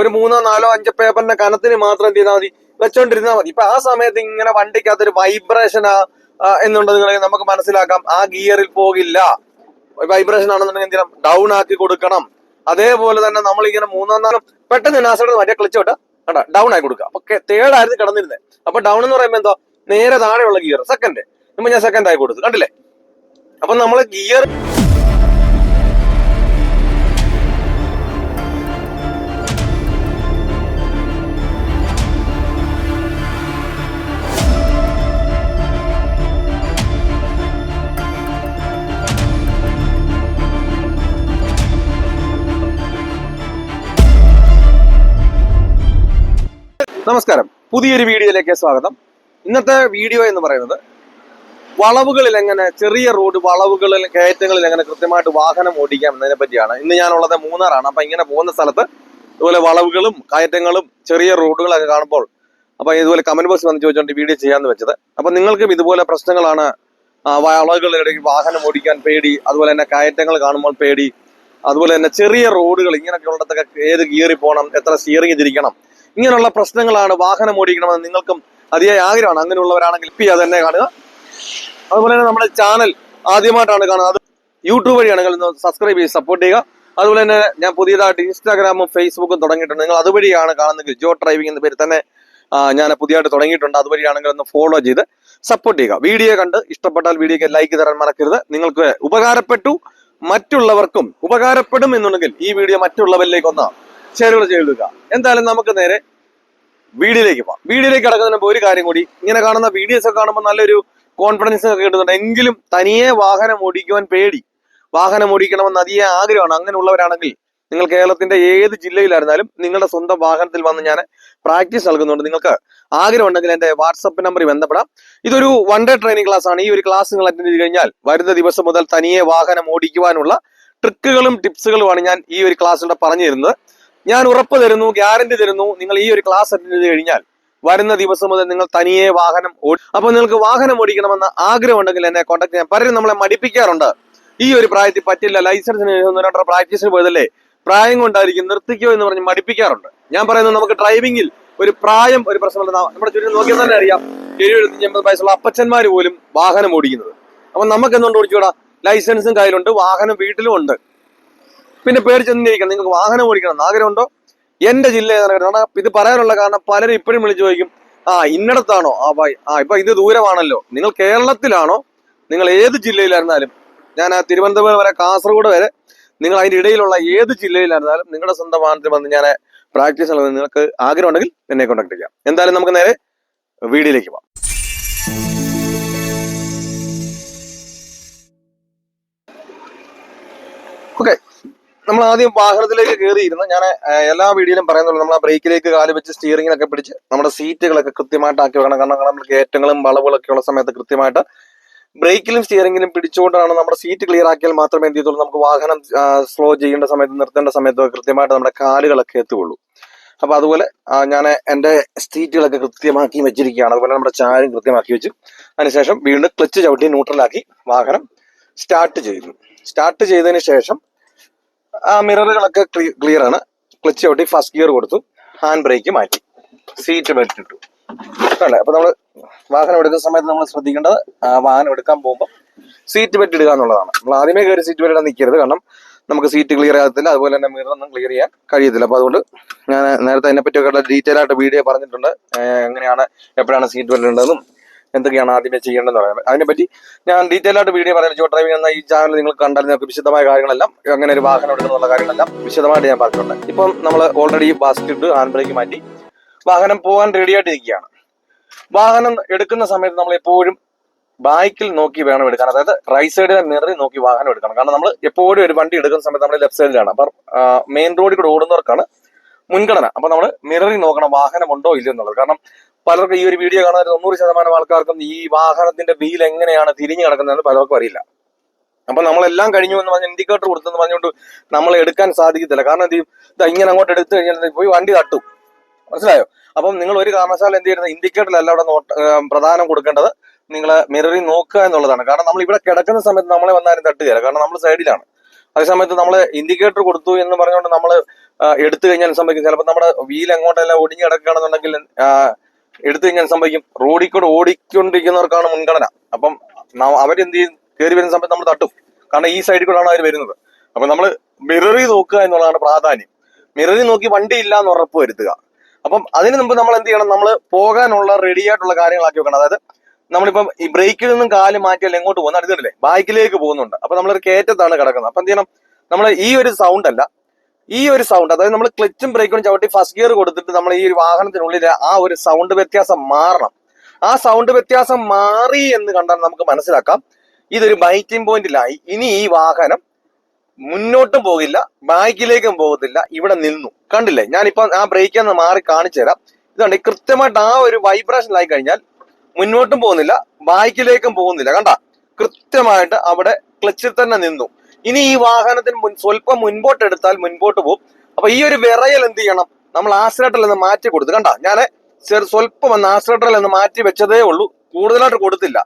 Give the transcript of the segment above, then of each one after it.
ഒരു മൂന്നോ നാലോ അഞ്ചോ പേപ്പറിന്റെ കനത്തിന് മാത്രം എന്ത് ചെയ്താൽ മതി? വെച്ചോണ്ടിരുന്നാൽ മതി. ഇപ്പൊ ആ സമയത്ത് ഇങ്ങനെ വണ്ടിക്കകത്തൊരു വൈബ്രേഷൻ എന്നുണ്ടെങ്കിൽ നമുക്ക് മനസ്സിലാക്കാം. ആ ഗിയറിൽ പോകില്ല. വൈബ്രേഷൻ ആണെന്നുണ്ടെങ്കിൽ എന്ത് ചെയ്യണം? ഡൗൺ ആക്കി കൊടുക്കണം. അതേപോലെ തന്നെ നമ്മൾ ഇങ്ങനെ മൂന്നോ നാലോ പെട്ടെന്ന് നാസയുടെ മറ്റേ ക്ലിച്ച് വിട്ട് ഡൗൺ ആയി കൊടുക്കുക. അപ്പൊ തേർഡ് ആയിരുന്നു കിടന്നിരുന്നത് അപ്പൊ ഡൗൺ എന്ന് പറയുമ്പോൾ എന്തോ? നേരെ താഴെയുള്ള ഗിയർ സെക്കൻഡ് ഇപ്പൊ ഞാൻ സെക്കൻഡ് ആയി കൊടുത്തു. കണ്ടില്ലേ? അപ്പൊ നമ്മൾ ഗിയർ നമസ്കാരം. പുതിയൊരു വീഡിയോയിലേക്ക് സ്വാഗതം. ഇന്നത്തെ വീഡിയോ എന്ന് പറയുന്നത് വളവുകളിൽ എങ്ങനെ ചെറിയ റോഡ് വളവുകളിൽ കയറ്റങ്ങളിൽ എങ്ങനെ കൃത്യമായിട്ട് വാഹനം ഓടിക്കാം എന്നതിനെ പറ്റിയാണ്. ഇന്ന് ഞാനുള്ളത് മൂന്നാറാണ്. അപ്പൊ ഇങ്ങനെ പോകുന്ന സ്ഥലത്ത് ഇതുപോലെ വളവുകളും കയറ്റങ്ങളും ചെറിയ റോഡുകളൊക്കെ കാണുമ്പോൾ അപ്പൊ ഇതുപോലെ കമന്റ് ബോക്സ് വന്ന് ചോദിച്ചുകൊണ്ട് വീഡിയോ ചെയ്യാന്ന് വെച്ചത്. അപ്പൊ നിങ്ങൾക്കും ഇതുപോലെ പ്രശ്നങ്ങളാണ് ആ, വളവുകളിടയിൽ വാഹനം ഓടിക്കാൻ പേടി അതുപോലെ തന്നെ കയറ്റങ്ങൾ കാണുമ്പോൾ പേടി അതുപോലെ തന്നെ ചെറിയ റോഡുകൾ ഇങ്ങനെയൊക്കെ ഉള്ളിടത്തൊക്കെ ഏത് ഗിയറിൽ പോകണം എത്ര സ്റ്റിയറിംഗ് തിരിക്കണം ഇങ്ങനെയുള്ള പ്രശ്നങ്ങളാണ് വാഹനം ഓടിക്കണമെന്ന് നിങ്ങൾക്കും അതിയായ ആഗ്രഹമാണ്. അങ്ങനെയുള്ളവരാണെങ്കിൽ ഇപ്പം അത് തന്നെ കാണുക. അതുപോലെ തന്നെ നമ്മുടെ ചാനൽ ആദ്യമായിട്ടാണ് കാണുന്നത് യൂട്യൂബ് വഴിയാണെങ്കിൽ ഒന്ന് സബ്സ്ക്രൈബ് ചെയ്ത് സപ്പോർട്ട് ചെയ്യുക. അതുപോലെ തന്നെ ഞാൻ പുതിയതായിട്ട് ഇൻസ്റ്റാഗ്രാമും ഫേസ്ബുക്കും തുടങ്ങിയിട്ടുണ്ട്. നിങ്ങൾ അതുവഴിയാണ് കാണുന്നെങ്കിൽ ജോ ഡ്രൈവിംഗ് എന്ന പേര് തന്നെ ഞാൻ പുതിയതായിട്ട് തുടങ്ങിയിട്ടുണ്ട്. അതുവഴിയാണെങ്കിൽ ഒന്ന് ഫോളോ ചെയ്ത് സപ്പോർട്ട് ചെയ്യുക. വീഡിയോ കണ്ട് ഇഷ്ടപ്പെട്ടാൽ വീഡിയോക്ക് ലൈക്ക് തരാൻ മറക്കരുത്. നിങ്ങൾക്ക് ഉപകാരപ്പെട്ടു മറ്റുള്ളവർക്കും ഉപകാരപ്പെടും എന്നുണ്ടെങ്കിൽ ഈ വീഡിയോ മറ്റുള്ളവരിലേക്ക് ഒന്ന് ഷെയർ ചെയ്യുക എന്തായാലും നമുക്ക് നേരെ വീഡിയോയിലേക്ക് പോവാം വീഡിയോയിലേക്ക് കിടക്കുന്നതിന് ഒരു കാര്യം കൂടി ഇങ്ങനെ കാണുന്ന വീഡിയോസ് ഒക്കെ കാണുമ്പോൾ നല്ലൊരു കോൺഫിഡൻസ് ഒക്കെ കിട്ടുന്നുണ്ട്. എങ്കിലും തനിയെ വാഹനം ഓടിക്കുവാൻ പേടി. വാഹനം ഓടിക്കണമെന്ന് അതിയെ ആഗ്രഹമാണ്. അങ്ങനെയുള്ളവരാണെങ്കിൽ നിങ്ങൾ കേരളത്തിന്റെ ഏത് ജില്ലയിലായിരുന്നാലും നിങ്ങളുടെ സ്വന്തം വാഹനത്തിൽ വന്ന് ഞാൻ പ്രാക്ടീസ് നൽകുന്നുണ്ട്. നിങ്ങൾക്ക് ആഗ്രഹം ഉണ്ടെങ്കിൽ എന്റെ വാട്സപ്പ് നമ്പറിൽ ബന്ധപ്പെടാം. ഇതൊരു വൺ ഡേ ട്രെയിനിങ് ക്ലാസ് ആണ്. ഈ ഒരു ക്ലാസ് നിങ്ങൾ അറ്റൻഡ് ചെയ്ത് കഴിഞ്ഞാൽ വരുന്ന ദിവസം മുതൽ തനിയെ വാഹനം ഓടിക്കുവാനുള്ള ട്രിക്കുകളും ടിപ്സുകളുമാണ് ഞാൻ ഈ ഒരു ക്ലാസ്സിലൂടെ പറഞ്ഞു തരുന്നത് ഞാൻ ഉറപ്പ് തരുന്നു ഗ്യാരണ്ടി തരുന്നു നിങ്ങൾ ഈ ഒരു ക്ലാസ് അറ്റൻഡ് ചെയ്ത് കഴിഞ്ഞാൽ വരുന്ന ദിവസം മുതൽ നിങ്ങൾ തനിയെ വാഹനം ഓടി അപ്പോൾ നിങ്ങൾക്ക് വാഹനം ഓടിക്കണമെന്ന ആഗ്രഹം ഉണ്ടെങ്കിൽ എന്നെ കോൺടാക്ട് ചെയ്യാം പലരും നമ്മളെ മടിപ്പിക്കാറുണ്ട്. ഈ ഒരു പ്രായത്തിൽ പറ്റില്ല ലൈസൻസിന് പ്രാക്ടീസിന് പോയതല്ലേ? പ്രായം കൊണ്ടായിരിക്കും നിർത്തിക്കോ എന്ന് പറഞ്ഞ് മടിപ്പിക്കാറുണ്ട്. ഞാൻ പറയുന്നത് നമുക്ക് ഡ്രൈവിംഗിൽ ഒരു പ്രായം ഒരു പ്രശ്നമല്ല നമ്മുടെ ചുറ്റും നോക്കിയാൽ തന്നെ അറിയാം. എഴുപത്തി എൺപത് വയസ്സുള്ള അപ്പച്ചന്മാർ പോലും വാഹനം ഓടിക്കുന്നത്. അപ്പൊ നമുക്ക് എന്തുകൊണ്ട് ഓടിച്ചുകൂടാ? ലൈസൻസും കയ്യിലുണ്ട് വാഹനം വീട്ടിലും ഉണ്ട്. പിന്നെ പേടിച്ചെന്നിരിക്കണം നിങ്ങൾക്ക് വാഹനം ഓടിക്കണം. ആഗ്രഹമുണ്ടോ എന്റെ ജില്ല ഏതാണ് ഇത് പറയാനുള്ള കാരണം പലരും ഇപ്പോഴും വിളിച്ചു ചോദിക്കും ആ ഇന്നടത്താണോ? ആ ബൈ ആ ഇപ്പൊ ഇത് ദൂരമാണല്ലോ. നിങ്ങൾ കേരളത്തിലാണോ? നിങ്ങൾ ഏത് ജില്ലയിലായിരുന്നാലും ഞാൻ ആ തിരുവനന്തപുരം വരെ കാസർഗോഡ് വരെ നിങ്ങൾ അതിന്റെ ഇടയിലുള്ള ഏത് ജില്ലയിലായിരുന്നാലും നിങ്ങളുടെ സ്വന്തം വാഹനത്തിൽ വന്ന് ഞാൻ പ്രാക്ടീസ് ഉള്ളത് നിങ്ങൾക്ക് ആഗ്രഹം ഉണ്ടെങ്കിൽ എന്നെ കോൺടാക്ട് ചെയ്യാം. എന്തായാലും നമുക്ക് നേരെ വീഡിയോയിലേക്ക് പോവാം ഓക്കെ നമ്മൾ ആദ്യം വാഹനത്തിലേക്ക് കയറിയിരുന്ന ഞാൻ എല്ലാ വീഡിയോയിലും പറയുന്നുള്ളൂ. നമ്മൾ ആ ബ്രേക്കിലേക്ക് കാൽ വെച്ച് സ്റ്റിയറിങ്ങിലൊക്കെ പിടിച്ച് നമ്മുടെ സീറ്റുകളൊക്കെ കൃത്യമായിട്ട് ആക്കി വെക്കണം. കാരണം നമ്മൾ കയറ്റങ്ങളും വളവുകളൊക്കെ ഉള്ള സമയത്ത് കൃത്യമായിട്ട് ബ്രേക്കിലും സ്റ്റിയറിങ്ങിലും പിടിച്ചുകൊണ്ടാണ് നമ്മുടെ സീറ്റ് ക്ലിയർ ആക്കിയാൽ മാത്രമേ എന്ത് ചെയ്തുള്ളൂ നമുക്ക് വാഹനം സ്ലോ ചെയ്യേണ്ട സമയത്ത് നിർത്തേണ്ട സമയത്ത് കൃത്യമായിട്ട് നമ്മുടെ കാലുകളൊക്കെ എത്തുകയുള്ളൂ. അപ്പൊ അതുപോലെ ഞാൻ എന്റെ സീറ്റുകളൊക്കെ കൃത്യമാക്കി വെച്ചിരിക്കുകയാണ്. അതുപോലെ നമ്മുടെ ചാരും കൃത്യമാക്കി വെച്ചു അതിനുശേഷം വീണ്ടും ക്ലച്ച് ചവിട്ടി ന്യൂട്രലാക്കി വാഹനം സ്റ്റാർട്ട് ചെയ്തു. സ്റ്റാർട്ട് ചെയ്തതിന് ശേഷം മിററുകളൊക്കെ ക്ലിയർ ആണ്. ക്ലച്ച് ചവിട്ടി ഫസ്റ്റ് ഗിയർ കൊടുത്തു. ഹാൻഡ് ബ്രേക്ക് മാറ്റി. സീറ്റ് ബെൽറ്റ് ഇട്ടു. അല്ലേ? അപ്പൊ നമ്മൾ വാഹനം എടുക്കുന്ന സമയത്ത് നമ്മൾ ശ്രദ്ധിക്കേണ്ടത് വാഹനം എടുക്കാൻ പോകുമ്പോൾ സീറ്റ് ബെൽറ്റ് ഇടുക എന്നുള്ളതാണ്. നമ്മൾ ആദ്യമേ കയറി സീറ്റ് ബെൽറ്റ് ഇടാൻ നിൽക്കരുത് കാരണം നമുക്ക് സീറ്റ് ക്ലിയർ ആകത്തില്ല. അതുപോലെ തന്നെ മിററൊന്നും ക്ലിയർ ചെയ്യാൻ കഴിയത്തില്ല. അപ്പൊ അതുകൊണ്ട് ഞാൻ നേരത്തെ അതിനെപ്പറ്റിയൊക്കെ ഡീറ്റെയിൽ ആയിട്ട് വീഡിയോ പറഞ്ഞിട്ടുണ്ട്. എങ്ങനെയാണ് എപ്പോഴാണ് സീറ്റ് ബെൽറ്റ് ഉണ്ടെന്നും എന്തൊക്കെയാണ് ആദ്യമേ ചെയ്യേണ്ടതെന്ന് പറയാം. അതിനെപ്പറ്റി ഞാൻ ഡീറ്റെയിൽ ആയിട്ട് വീഡിയോ പറയാം. ജോ ഡ്രൈവിംഗ് എന്ന ഈ ചാനൽ നിങ്ങൾ കണ്ടാൽ നിങ്ങൾക്ക് വിശദമായ കാര്യങ്ങളെല്ലാം എങ്ങനെ ഒരു വാഹനം എടുക്കുന്നുള്ള കാര്യങ്ങളെല്ലാം വിശദമായിട്ട് ഞാൻ പറഞ്ഞിട്ടുണ്ട്. ഇപ്പം നമ്മൾ ഓൾറെഡി ബാസ്കറ്റ് ഹാൻഡ് ബ്രേക്ക് മാറ്റി വാഹനം പോകാൻ റെഡി ആയിട്ടിരിക്കുകയാണ്. വാഹനം എടുക്കുന്ന സമയത്ത് നമ്മൾ എപ്പോഴും ബാക്കിൽ നോക്കി വേണം എടുക്കാൻ. അതായത് റൈറ്റ് സൈഡിലെ മിററിൽ നോക്കി വാഹനം എടുക്കണം. കാരണം നമ്മൾ എപ്പോഴും ഒരു വണ്ടി എടുക്കുന്ന സമയത്ത് നമ്മൾ ലെഫ്റ്റ് സൈഡിലാണ് അപ്പം മെയിൻ റോഡിൽ കൂടെ ഓടുന്നവർക്കാണ് മുൻഗണന. അപ്പൊ നമ്മൾ മിററിൽ നോക്കണം വാഹനം ഉണ്ടോ ഇല്ലയോ എന്നുള്ളത് കാരണം പലർക്കും ഈ ഒരു വീഡിയോ കാണാൻ തൊണ്ണൂറ് ശതമാനം ആൾക്കാർക്കും ഈ വാഹനത്തിന്റെ വീൽ എങ്ങനെയാണ് തിരിഞ്ഞു കിടക്കുന്നതെന്ന് പലർക്കും അറിയില്ല. അപ്പൊ നമ്മളെല്ലാം കഴിഞ്ഞു എന്ന് പറഞ്ഞ ഇൻഡിക്കേറ്റർ കൊടുത്തെന്ന് പറഞ്ഞുകൊണ്ട് നമ്മൾ എടുക്കാൻ സാധിക്കത്തില്ല. കാരണം എന്ത് ഇങ്ങനെ അങ്ങോട്ട് എടുത്തു കഴിഞ്ഞാൽ പോയി വണ്ടി തട്ടും. മനസ്സിലായോ? അപ്പം നിങ്ങൾ ഒരു കാരണവശാലും എന്ത് ചെയ്യുന്നത് ഇൻഡിക്കേറ്ററിലല്ല അവിടെ പ്രധാനം കൊടുക്കേണ്ടത്. നിങ്ങൾ മിററിൽ നോക്കുക എന്നുള്ളതാണ്. കാരണം നമ്മൾ ഇവിടെ കിടക്കുന്ന സമയത്ത് നമ്മളെ വന്നാലും തട്ടുകയില്ല. കാരണം നമ്മൾ സൈഡിലാണ് അതേസമയത്ത് നമ്മൾ ഇൻഡിക്കേറ്റർ കൊടുത്തു എന്ന് പറഞ്ഞുകൊണ്ട് നമ്മൾ എടുത്തു കഴിഞ്ഞാൽ സംഭവിക്കും? ചിലപ്പോൾ നമ്മുടെ വീൽ എങ്ങോട്ടെല്ലാം ഒടിഞ്ഞു കിടക്കുകയാണെന്നുണ്ടെങ്കിൽ എടുത്തു കഴിഞ്ഞാൽ സംഭവിക്കും? റോഡിൽ കൂടെ ഓടിക്കൊണ്ടിരിക്കുന്നവർക്കാണ് മുൻഗണന. അപ്പം അവരെന്ത് ചെയ്യും? കയറി വരുന്ന സമയത്ത് നമ്മൾ തട്ടും. കാരണം ഈ സൈഡിൽ കൂടെയാണ് അവർ വരുന്നത്. അപ്പൊ നമ്മൾ മിററി നോക്കുക എന്നുള്ളതാണ് പ്രാധാന്യം. മിററി നോക്കി വണ്ടി ഇല്ല എന്ന് ഉറപ്പ് വരുത്തുക. അപ്പം അതിന് മുമ്പ് നമ്മൾ എന്ത് ചെയ്യണം? നമ്മൾ പോകാനുള്ള റെഡി ആയിട്ടുള്ള കാര്യങ്ങളാക്കി വെക്കണം. അതായത് നമ്മളിപ്പം ഈ ബ്രേക്കിൽ നിന്നും കാൽ മാറ്റിയാൽ എങ്ങോട്ട് പോകുന്ന അടുത്തില്ലേ ബാക്കിലേക്ക് പോകുന്നുണ്ട്. അപ്പൊ നമ്മളൊരു കയറ്റത്താണ് കിടക്കുന്നത്. അപ്പൊ എന്ത് ചെയ്യണം നമ്മൾ ഈ ഒരു സൗണ്ട് അല്ല ഈ ഒരു സൗണ്ട് അതായത് നമ്മൾ ക്ലച്ചും ബ്രേക്കും ചവിട്ടി ഫസ്റ്റ് ഗിയർ കൊടുത്തിട്ട് നമ്മൾ ഈ ഒരു വാഹനത്തിനുള്ളിൽ ആ ഒരു സൗണ്ട് വ്യത്യാസം മാറണം. ആ സൗണ്ട് വ്യത്യാസം മാറി എന്ന് കണ്ടാൽ നമുക്ക് മനസ്സിലാക്കാം. ഇതൊരു ബൈറ്റിംഗ് പോയിന്റിലായി ഇനി ഈ വാഹനം മുന്നോട്ടും പോകില്ല ബാക്കിലേക്കും പോകത്തില്ല ഇവിടെ നിന്നു. കണ്ടില്ലേ? ഞാനിപ്പോ ആ ബ്രേക്കിൽ നിന്ന് മാറി കാണിച്ചു തരാം ഇതുണ്ട് കൃത്യമായിട്ട് ആ ഒരു വൈബ്രേഷൻ ആയി കഴിഞ്ഞാൽ മുന്നോട്ടും പോകുന്നില്ല ബാക്കിലേക്കും പോകുന്നില്ല. കണ്ട കൃത്യമായിട്ട് അവിടെ ക്ലച്ചിൽ തന്നെ നിന്നു. ഇനി ഈ വാഹനത്തിന് മുൻ സ്വല്പം മുൻപോട്ട് എടുത്താൽ മുൻപോട്ട് പോകും അപ്പൊ ഈ ഒരു വിറയൽ എന്ത് ചെയ്യണം? നമ്മൾ ആക്സിലേറ്ററിൽ നിന്ന് മാറ്റി കൊടുത്തു. കണ്ട ഞാൻ ചെറു സ്വല്പം ഒന്ന് ആക്സിലേറ്ററിൽ നിന്ന് മാറ്റി വെച്ചതേ ഉള്ളൂ. കൂടുതലായിട്ട് കൊടുത്തില്ല.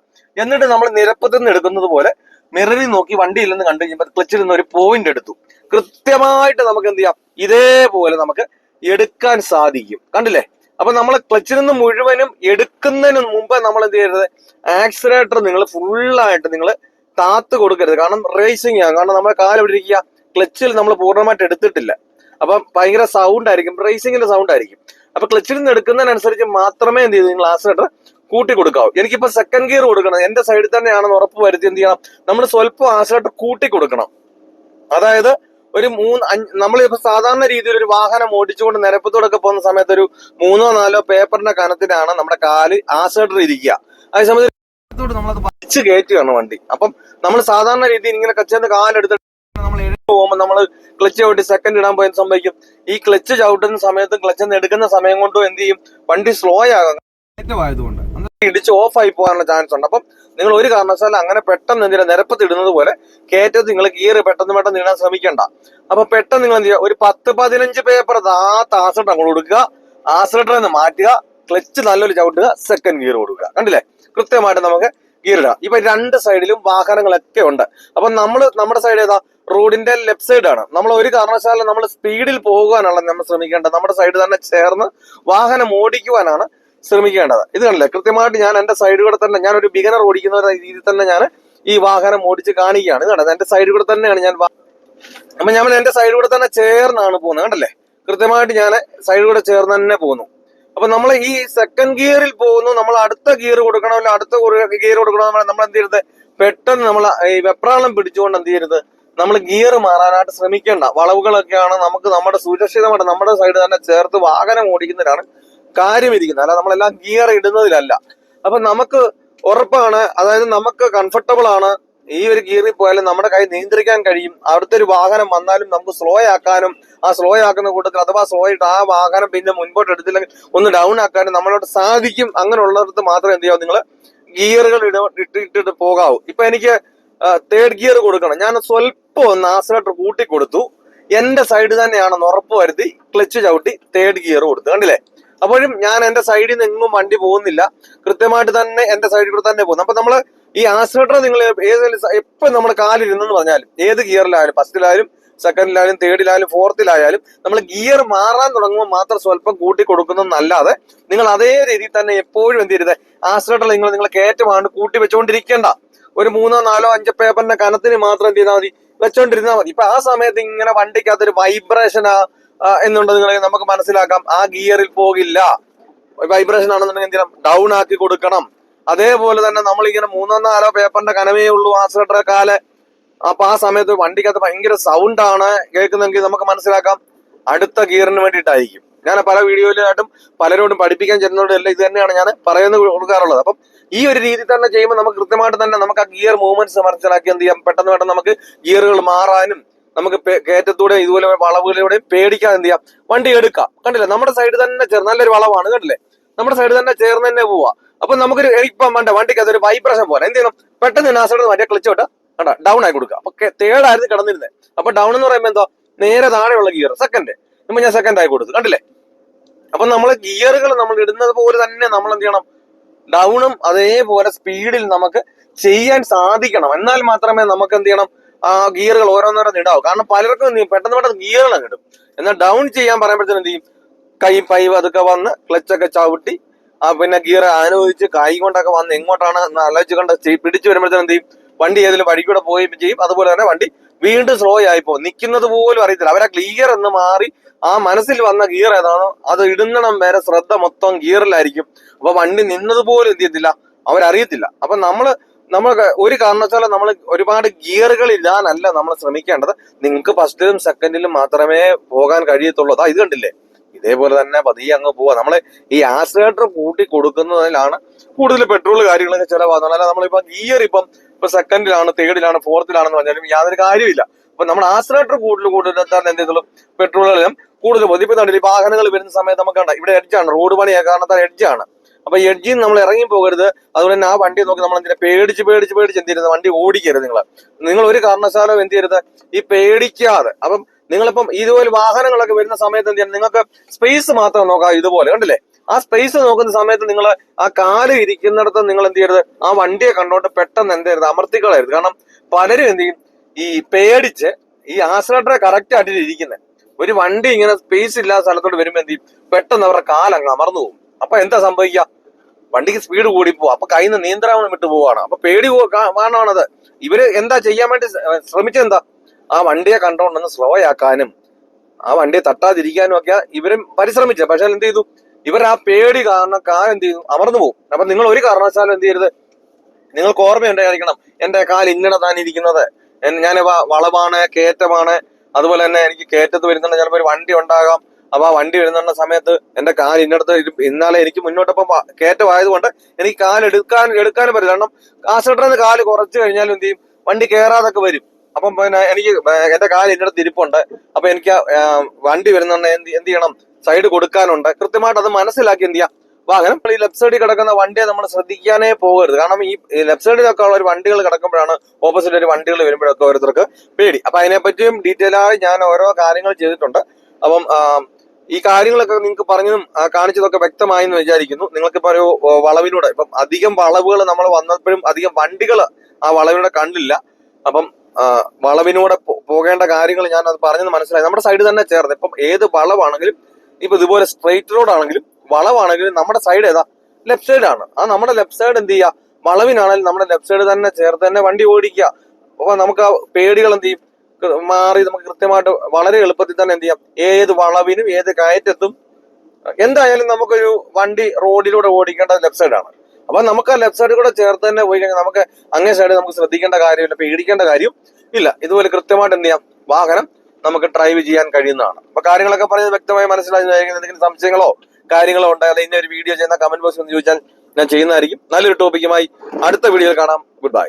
എന്നിട്ട് നമ്മൾ നിരപ്പത്തിൽ നിന്ന് എടുക്കുന്നത് പോലെ മിററിൽ നോക്കി വണ്ടി ഇല്ലെന്ന് കണ്ടു കഴിഞ്ഞപ്പോൾ ക്ലച്ചിൽ നിന്ന് ഒരു പോയിന്റ് എടുത്തു. കൃത്യമായിട്ട് നമുക്ക് എന്ത് ചെയ്യാം? ഇതേപോലെ നമുക്ക് എടുക്കാൻ സാധിക്കും. കണ്ടില്ലേ? അപ്പൊ നമ്മൾ ക്ലച്ചിൽ നിന്ന് മുഴുവനും എടുക്കുന്നതിന് മുമ്പ് നമ്മൾ എന്ത് ചെയ്യരുത്? ആക്സിലേറ്റർ നിങ്ങൾ ഫുള്ളായിട്ട് നിങ്ങൾ താത്ത് കൊടുക്കരുത്. കാരണം റേസിംഗ് ആണ് കാരണം നമ്മുടെ കാലം ഇവിടെ ഇരിക്കുക? ക്ലച്ചിൽ നമ്മൾ പൂർണമായിട്ട് എടുത്തിട്ടില്ല. അപ്പൊ ഭയങ്കര സൗണ്ട് ആയിരിക്കും. റേസിംഗിന്റെ സൗണ്ട് ആയിരിക്കും. അപ്പൊ ക്ലച്ചിൽ നിന്ന് എടുക്കുന്നതിനനുസരിച്ച് മാത്രമേ എന്ത് ചെയ്തു നിങ്ങൾ ആക്സിലേറ്റർ കൂട്ടി കൊടുക്കാവൂ. എനിക്കിപ്പോ സെക്കൻഡ് ഗിയർ കൊടുക്കണം. എന്റെ സൈഡിൽ തന്നെയാണെന്ന് ഉറപ്പ് വരുത്തി എന്ത് ചെയ്യണം? നമ്മൾ സ്വല്പം ആക്സിലേറ്റർ കൂട്ടി കൊടുക്കണം. അതായത് ഒരു മൂന്ന് അഞ്ച് നമ്മളിപ്പോ സാധാരണ രീതിയിൽ ഒരു വാഹനം ഓടിച്ചുകൊണ്ട് നിരപ്പത്തോടൊക്കെ പോകുന്ന സമയത്ത് ഒരു മൂന്നോ നാലോ പേപ്പറിന്റെ കനത്തിലാണ് നമ്മുടെ കാൽ ആസേഡർ ഇരിക്കുക. അതേസമയത്ത് നമ്മളത് വലിച്ചു കയറ്റുകയാണ് വണ്ടി. അപ്പം നമ്മൾ സാധാരണ രീതിയിൽ ഇങ്ങനെ കച്ചേന്ന് കാലെടുത്തിട്ട് നമ്മൾ എഴുതി പോകുമ്പോൾ നമ്മൾ ക്ലച്ച് ചവിട്ടി സെക്കൻഡ് ഇടാൻ പോയ സംഭവിക്കും. ഈ ക്ലച്ച് ചവിട്ടുന്ന സമയത്തും ക്ലച്ച് എടുക്കുന്ന സമയം കൊണ്ടും എന്ത് ചെയ്യും? വണ്ടി സ്ലോ ആകാം. ആയതുകൊണ്ട് ഇടിച്ച് ഓഫ് ആയി പോകാനുള്ള ചാൻസ് ഉണ്ട്. അപ്പം നിങ്ങൾ ഒരു കാരണവശാലും അങ്ങനെ പെട്ടെന്ന് എന്തിനാ നിരപ്പത്ത് ഇടുന്നത് പോലെ കയറ്റത്ത് നിങ്ങൾ ഗിയർ പെട്ടെന്ന് പെട്ടെന്ന് ഇടാൻ ശ്രമിക്കണ്ട. അപ്പൊ പെട്ടെന്ന് നിങ്ങൾ എന്ത് ചെയ്യുക? ഒരു പത്ത് പതിനഞ്ച് പേപ്പർ താത്ത ആസിലേറ്റർ അങ്ങോട്ട് കൊടുക്കുക. ആസിലേറ്ററിൽ നിന്ന് മാറ്റുക. ക്ലച്ച് നല്ലൊരു ചവിട്ടുക. സെക്കൻഡ് ഗിയർ കൊടുക്കുക. കണ്ടില്ലേ? കൃത്യമായിട്ട് നമുക്ക് ഗിയർ ഇടാം. ഇപ്പൊ രണ്ട് സൈഡിലും വാഹനങ്ങളൊക്കെ ഉണ്ട്. അപ്പൊ നമ്മൾ നമ്മുടെ സൈഡ് ഏതാ? റോഡിന്റെ ലെഫ്റ്റ് സൈഡാണ് നമ്മൾ ഒരു കാരണവശാലും നമ്മൾ സ്പീഡിൽ പോകാനാണ് നമ്മൾ ശ്രമിക്കേണ്ടത്. നമ്മുടെ സൈഡ് തന്നെ ചേർന്ന് വാഹനം ഓടിക്കുവാനാണ് ശ്രമിക്കേണ്ടത്. ഇത് കണ്ടില്ലേ? കൃത്യമായിട്ട് ഞാൻ സൈഡ് കൂടെ തന്നെ ഞാൻ ഒരു ബിഗനർ ഓടിക്കുന്ന രീതിയിൽ തന്നെ ഞാൻ ഈ വാഹനം ഓടിച്ച് കാണിക്കുകയാണ്. ഇത് കണ്ടത് എന്റെ സൈഡ് കൂടെ തന്നെയാണ് ഞാൻ അപ്പൊ ഞാൻ സൈഡ് കൂടെ തന്നെ ചേർന്നാണ് പോകുന്നത്. കണ്ടല്ലേ? കൃത്യമായിട്ട് ഞാൻ സൈഡ് കൂടെ ചേർന്ന് തന്നെ പോകുന്നു. അപ്പൊ നമ്മൾ ഈ സെക്കൻഡ് ഗിയറിൽ പോകുന്നു. നമ്മൾ അടുത്ത ഗിയർ കൊടുക്കണം അല്ലെങ്കിൽ അടുത്ത ഗിയർ കൊടുക്കണം നമ്മൾ എന്ത് ചെയ്യരുത്? പെട്ടെന്ന് നമ്മൾ ഈ വെപ്രാളം പിടിച്ചുകൊണ്ട് എന്ത് ചെയ്യരുത്? നമ്മൾ ഗിയർ മാറാനായിട്ട് ശ്രമിക്കേണ്ട വളവുകളൊക്കെയാണ് നമുക്ക് നമ്മുടെ സുരക്ഷിതമായിട്ട് നമ്മുടെ സൈഡ് തന്നെ ചേർത്ത് വാഹനം ഓടിക്കുന്നതിലാണ് കാര്യം ഇരിക്കുന്നത് അല്ല നമ്മളെല്ലാം ഗിയർ ഇടുന്നതിലല്ല. അപ്പൊ നമുക്ക് ഉറപ്പാണ് അതായത് നമുക്ക് കംഫർട്ടബിൾ ആണ് ഈ ഒരു ഗിയറിൽ പോയാലും നമ്മുടെ കൈ നിയന്ത്രിക്കാൻ കഴിയും. അവിടുത്തെ ഒരു വാഹനം വന്നാലും നമുക്ക് സ്ലോ ആക്കാനും ആ സ്ലോ ആക്കുന്ന കൂട്ടത്തിൽ അഥവാ സ്ലോ ആയിട്ട് ആ വാഹനം പിന്നെ മുൻപോട്ട് എടുത്തില്ലെങ്കിൽ ഒന്ന് ഡൗൺ ആക്കാനും നമ്മളോട് സാധിക്കും. അങ്ങനെയുള്ളിടത്ത് മാത്രമേ എന്ത് ചെയ്യാവൂ? നിങ്ങൾ ഗിയറുകൾ ഇട ഇട്ടിട്ട് പോകാവൂ. ഇപ്പൊ എനിക്ക് തേർഡ് ഗിയർ കൊടുക്കണം. ഞാൻ സ്വല്പം ഒന്ന് ആസിലേറ്റർ കൂട്ടി കൊടുത്തു എന്റെ സൈഡ് തന്നെയാണെന്ന് ഉറപ്പ് വരുത്തി ക്ലച്ച് ചവിട്ടി തേർഡ് ഗിയർ കൊടുത്തു. കണ്ടില്ലേ? അപ്പോഴും ഞാൻ എന്റെ സൈഡിൽ നിന്ന് എങ്ങും വണ്ടി പോകുന്നില്ല. കൃത്യമായിട്ട് തന്നെ എന്റെ സൈഡിൽ കൂടെ തന്നെ പോകുന്നു. അപ്പൊ നമ്മൾ ഈ ആക്സിലേറ്റർ നിങ്ങൾ ഏത് എപ്പോഴും നമ്മുടെ കാലിരുന്നെന്ന് പറഞ്ഞാലും ഏത് ഗിയറിലായാലും ഫസ്റ്റിലായാലും സെക്കൻഡിലായാലും തേർഡിലായാലും ഫോർത്തിലായാലും നമ്മൾ ഗിയർ മാറാൻ തുടങ്ങുമ്പോൾ മാത്രം സ്വല്പം കൂട്ടി കൊടുക്കുന്നതെന്നല്ലാതെ നിങ്ങൾ അതേ രീതിയിൽ തന്നെ എപ്പോഴും എന്ത് ചെയ്യരുത്. ആക്സിലേറ്റർ നിങ്ങൾ നിങ്ങൾ കയറ്റമാണ് കൂട്ടി വെച്ചുകൊണ്ടിരിക്കേണ്ട ഒരു മൂന്നോ നാലോ അഞ്ചോ പേപ്പറിന്റെ കനത്തിന് മാത്രം എന്ത് ചെയ്താൽ മതി. വെച്ചോണ്ടിരുന്നാൽ മതി. ഇപ്പൊ ആ സമയത്ത് ഇങ്ങനെ വണ്ടിക്കകത്തൊരു വൈബ്രേഷനാ എന്നുള്ളത് നമുക്ക് മനസ്സിലാക്കാം. ആ ഗിയറിൽ പോകില്ല. വൈബ്രേഷൻ ആണെന്നുണ്ടെങ്കിൽ എന്തിനാ ഡൗൺ ആക്കി കൊടുക്കണം. അതേപോലെ തന്നെ നമ്മൾ ഇങ്ങനെ മൂന്നോ നാലോ പേപ്പറിന്റെ കനമേ ഉള്ളൂ ആക്സിലേറ്റർ കാൽ. അപ്പൊ ആ സമയത്ത് വണ്ടിക്കകത്ത് ഭയങ്കര സൗണ്ട് ആണ്. കേൾക്കുന്നെങ്കിൽ നമുക്ക് മനസ്സിലാക്കാം. അടുത്ത ഗിയറിന് വേണ്ടിയിട്ടായിരിക്കും. ഞാൻ പല വീഡിയോയിലായിട്ടും പലരോടും പഠിപ്പിക്കാൻ ചെന്നതോടെല്ലാം ഇത് തന്നെയാണ് ഞാൻ പറയുന്നത് കൊടുക്കാറുള്ളത്. അപ്പം ഈ ഒരു രീതി തന്നെ ചെയ്യുമ്പോൾ നമുക്ക് കൃത്യമായിട്ട് തന്നെ നമുക്ക് ആ ഗിയർ മൂവ്മെന്റ്സ് മനസ്സിലാക്കി എന്ത് ചെയ്യാം? പെട്ടെന്ന് പെട്ടെന്ന് നമുക്ക് ഗിയറുകൾ മാറാനും നമുക്ക് കയറ്റത്തൂടെയും കയറ്റത്തൂടെ ഇതുപോലെ വളവുകളിലൂടെയും പേടിക്കാതെ എന്ത് ചെയ്യാം? വണ്ടി എടുക്കാം. കണ്ടില്ലേ? നമ്മുടെ സൈഡ് തന്നെ ചേർന്ന് നല്ലൊരു വളവാണ് കണ്ടില്ലേ? നമ്മുടെ സൈഡ് തന്നെ ചേർന്ന് തന്നെ പോവാ. അപ്പൊ നമുക്കൊരു ഇപ്പം വേണ്ട വണ്ടിക്ക് അതൊരു വൈബ്രേഷൻ പോലെ. എന്ത് ചെയ്യണം? പെട്ടെന്ന് നാസോട് മറ്റേ ക്ലിച്ച് വിട്ട് കണ്ട? ഡൗൺ ആയി കൊടുക്കുക. അപ്പൊ തേർഡായിരുന്നു കിടന്നിരുന്നത് അപ്പൊ ഡൗൺ എന്ന് പറയുമ്പോൾ എന്തോ? നേരെ താഴെയുള്ള ഗിയർ സെക്കൻഡ് ഇപ്പൊ ഞാൻ സെക്കൻഡ് ആയി കൊടുത്തു. കണ്ടില്ലേ? അപ്പൊ നമ്മൾ ഗിയറുകൾ നമ്മൾ ഇടുന്നത് പോലെ തന്നെ നമ്മൾ എന്ത് ചെയ്യണം? ഡൗണും അതേപോലെ സ്പീഡിൽ നമുക്ക് ചെയ്യാൻ സാധിക്കണം. എന്നാൽ മാത്രമേ നമുക്ക് എന്ത് ചെയ്യണം? ആ ഗിയറുകൾ ഓരോന്നോരോന്ന് ഇടാവും. കാരണം പലർക്കും പെട്ടെന്ന് പെട്ടെന്ന് ഗിയറുകൾ ഇടും. എന്നാൽ ഡൗൺ ചെയ്യാൻ പറയുമ്പോഴത്തേനും എന്ത് ചെയ്യും? കൈ പൈ അതൊക്കെ വന്ന് ക്ലച്ചൊക്കെ ചവിട്ടി ആ പിന്നെ ഗിയർ അനുഭവിച്ച് കൈ കൊണ്ടൊക്കെ വന്ന് എങ്ങോട്ടാണ് എന്ന് ആലോചിച്ച് കൊണ്ട് പിടിച്ചു വരുമ്പോഴത്തേനും എന്ത് ചെയ്യും? വണ്ടി ഏതെങ്കിലും വഴി കൂടെ പോയി ചെയ്യും. അതുപോലെ തന്നെ വണ്ടി വീണ്ടും സ്ലോ ആയി പോകും. നിൽക്കുന്നത് പോലും അറിയത്തില്ല. അവരെ ഗിയർ എന്ന് മാറി ആ മനസ്സിൽ വന്ന ഗിയർ ഏതാണോ അത് ഇടുന്നണം വരെ ശ്രദ്ധ മൊത്തം ഗിയറിലായിരിക്കും. അപ്പൊ വണ്ടി നിന്നത് പോലും എന്ത് ചെയ്യത്തില്ല? അവരറിയത്തില്ല. അപ്പൊ നമ്മൾ നമ്മൾ ഒരു കാരണവശാലും നമ്മൾ ഒരുപാട് ഗിയറുകൾ ഇല്ലാന്നല്ല നമ്മൾ ശ്രമിക്കേണ്ടത്. നിങ്ങൾക്ക് ഫസ്റ്റിലും സെക്കൻഡിലും മാത്രമേ പോകാൻ കഴിയത്തുള്ളൂ. അതാ ഇത് കണ്ടില്ലേ? ഇതേപോലെ തന്നെ പതിയെ അങ്ങ് പോവാ. നമ്മൾ ഈ ആക്സിലേറ്റർ കൂട്ടി കൊടുക്കുന്നതിലാണ് കൂടുതൽ പെട്രോൾ കാര്യങ്ങളൊക്കെ ചിലവാകുന്നത്. അല്ലാതെ നമ്മളിപ്പോ ഗിയർ ഇപ്പം ഇപ്പൊ സെക്കൻഡിലാണ് തേർഡിലാണ് ഫോർത്തിലാണെന്ന് പറഞ്ഞാലും യാതൊരു കാര്യമില്ല അപ്പൊ നമ്മൾ ആക്സിലേറ്റർ കൂടുതൽ കൂടുതൽ എന്ത് ചെയ്തോളും പെട്രോളും കൂടുതൽ കണ്ടില്ലേ ഈ വാഹനങ്ങൾ വരുന്ന സമയത്ത് നമുക്ക് ഇവിടെ എഡ്ജാണ് റോഡ് പണിയായ കാരണത്താൽ എഡ്ജാണ് അപ്പൊ എഡ്ജിൽ നമ്മൾ ഇറങ്ങി പോകരുത്. അതുപോലെ തന്നെ ആ വണ്ടി നോക്കി നമ്മൾ എന്തിനാ പേടിച്ച് പേടിച്ച് പേടിച്ച് എന്ത് ചെയ്യരുത്? വണ്ടി ഓടിക്കരുത് നിങ്ങൾ നിങ്ങൾ ഒരു കാരണവശാലും എന്ത് ചെയ്യരുത്? ഈ പേടിക്കാതെ. അപ്പം നിങ്ങളിപ്പം ഇതുപോലെ വാഹനങ്ങളൊക്കെ വരുന്ന സമയത്ത് എന്ത് ചെയ്യണം? നിങ്ങൾക്ക് സ്പേസ് മാത്രം നോക്കാം. ഇതുപോലെ. കണ്ടില്ലേ? ആ സ്പേസ് നോക്കുന്ന സമയത്ത് നിങ്ങൾ ആ കാൽ ഇരിക്കുന്നിടത്ത് നിങ്ങൾ എന്ത് ചെയ്യരുത്? ആ വണ്ടിയെ കണ്ടോട്ട് പെട്ടെന്ന് എന്ത് ചെയ്യരുത്? അമർത്തിക്കളയരുത് കാരണം പലരും എന്ത് ചെയ്യും? ഈ പേടിച്ച് ഈ ആക്സിലേറ്ററെ കറക്റ്റ് ആയിട്ട് ഇരിക്കുന്നത് ഒരു വണ്ടി ഇങ്ങനെ സ്പേസ് ഇല്ലാത്ത സ്ഥലത്തോട്ട് വരുമ്പോൾ എന്ത് ചെയ്യും? പെട്ടെന്ന് അവരുടെ കാലങ്ങ് അമർന്നു പോകും. അപ്പൊ എന്താ സംഭവിക്കുക? വണ്ടിക്ക് സ്പീഡ് കൂടി പോകും അപ്പൊ കയ്യിൽ നിന്ന് നിയന്ത്രണം വിട്ടു പോവാണ്. അപ്പൊ പേടി കാരണമാണത്. ഇവർ എന്താ ചെയ്യാൻ വേണ്ടി ശ്രമിച്ചെന്താ ആ വണ്ടിയെ കണ്ടോണ്ടെന്ന് സ്ലോ ആക്കാനും ആ വണ്ടിയെ തട്ടാതിരിക്കാനും ഒക്കെ ഇവരും പരിശ്രമിച്ചത്. പക്ഷെ എന്ത് ചെയ്തു? ഇവർ ആ പേടി കാരണം കാർ എന്ത് ചെയ്തു? അമർന്നു പോകും അപ്പൊ നിങ്ങൾ ഒരു കാരണവശാലും എന്ത് ചെയ്യരുത്. നിങ്ങൾക്ക് ഓർമ്മയുണ്ടായിരിക്കണം എന്റെ കാൽ ഇങ്ങനെ താൻ ഇരിക്കുന്നത്. ഞാൻ വളവാണ് കയറ്റമാണ്. അതുപോലെ തന്നെ എനിക്ക് കയറ്റത്ത് വരുന്നുണ്ട്. ചിലപ്പോൾ ഒരു വണ്ടി ഉണ്ടാകാം. അപ്പൊ ആ വണ്ടി വരുന്ന സമയത്ത് എന്റെ കാൽ ഇന്നടത്ത് ഇന്നാലെ എനിക്ക് മുന്നോട്ടപ്പം കയറ്റമായതുകൊണ്ട് എനിക്ക് കാൽ എടുക്കാൻ എടുക്കാനും പറ്റില്ല. കാരണം ആക്സിഡന്റിൽ കാൽ കുറച്ച് കഴിഞ്ഞാലും എന്ത് ചെയ്യും? വണ്ടി കയറാതൊക്കെ വരും. അപ്പം പിന്നെ എനിക്ക് എന്റെ കാൽ ഇന്നടത്ത് ഇരിപ്പുണ്ട്. അപ്പൊ എനിക്ക് വണ്ടി വരുന്ന എന്ത് എന്ത് ചെയ്യണം? സൈഡ് കൊടുക്കാനുണ്ട്. കൃത്യമായിട്ട് അത് മനസ്സിലാക്കി എന്ത് ചെയ്യാം? വാഹനം ഈ ലെഫ്റ്റ് സൈഡിൽ കിടക്കുന്ന വണ്ടിയെ നമ്മൾ ശ്രദ്ധിക്കാനേ പോകരുത്. കാരണം ഈ ലെഫ്റ്റ് സൈഡിലൊക്കെ ഉള്ള ഒരു വണ്ടികൾ കിടക്കുമ്പോഴാണ് ഓപ്പോസിറ്റ് ഒരു വണ്ടികൾ വരുമ്പോഴൊക്കെ ഓരോരുത്തർക്ക് പേടി. അപ്പൊ അതിനെപ്പറ്റിയും ഡീറ്റെയിൽ ആയി ഞാൻ ഓരോ കാര്യങ്ങൾ ചെയ്തിട്ടുണ്ട്. അപ്പം ഈ കാര്യങ്ങളൊക്കെ നിങ്ങൾക്ക് പറഞ്ഞതും കാണിച്ചതൊക്കെ വ്യക്തമായി എന്ന് വിചാരിക്കുന്നു. നിങ്ങൾക്കിപ്പോ ഒരു വളവിലൂടെ ഇപ്പം അധികം വളവുകൾ നമ്മൾ വന്നപ്പോഴും അധികം വണ്ടികൾ ആ വളവിലൂടെ കണ്ടില്ല. അപ്പം വളവിനൂടെ പോകേണ്ട കാര്യങ്ങൾ ഞാൻ അത് പറഞ്ഞത് മനസ്സിലായി. നമ്മുടെ സൈഡ് തന്നെ ചേർന്ന് ഇപ്പം ഏത് വളവാണെങ്കിലും ഇപ്പൊ ഇതുപോലെ സ്ട്രെയിറ്റ് റോഡ് ആണെങ്കിലും വളവാണെങ്കിലും നമ്മുടെ സൈഡ് ഏതാ? ലെഫ്റ്റ് സൈഡ് ആണ്. ആ നമ്മുടെ ലെഫ്റ്റ് സൈഡ് എന്ത് ചെയ്യുക വളവിനാണെങ്കിലും നമ്മുടെ ലെഫ്റ്റ് സൈഡ് തന്നെ ചേർത്ത് തന്നെ വണ്ടി ഓടിക്കുക. അപ്പൊ നമുക്ക് ആ പേടികൾ എന്ത് ചെയ്യും? മാറി നമുക്ക് കൃത്യമായിട്ട് വളരെ എളുപ്പത്തിൽ തന്നെ എന്ത് ചെയ്യാം? ഏത് വളവിനും ഏത് കയറ്റത്തും എന്തായാലും നമുക്കൊരു വണ്ടി റോഡിലൂടെ ഓടിക്കേണ്ടത് ലെഫ്റ്റ് സൈഡാണ് അപ്പൊ നമുക്ക് ആ ലെഫ്റ്റ് സൈഡിൽ കൂടെ ചേർത്ത് തന്നെ പോയി കഴിഞ്ഞാൽ നമുക്ക് അങ്ങേ സൈഡ് നമുക്ക് ശ്രദ്ധിക്കേണ്ട കാര്യമില്ല പേടിക്കേണ്ട കാര്യം ഇല്ല. ഇതുപോലെ കൃത്യമായിട്ട് എന്ത് ചെയ്യാം? വാഹനം നമുക്ക് ഡ്രൈവ് ചെയ്യാൻ കഴിയുന്നതാണ്. അപ്പൊ കാര്യങ്ങളൊക്കെ പറഞ്ഞത് വ്യക്തമായി മനസ്സിലായി എന്തെങ്കിലും സംശയങ്ങളോ കാര്യങ്ങളോ ഉണ്ടായാലും ഇന്ന ഒരു വീഡിയോ ചെയ്യുന്ന കമന്റ് ബോക്സിൽ ചോദിച്ചാൽ ഞാൻ ചെയ്യുന്നതായിരിക്കും. നല്ലൊരു ടോപ്പിക്കുമായി അടുത്ത വീഡിയോയിൽ കാണാം. Good bye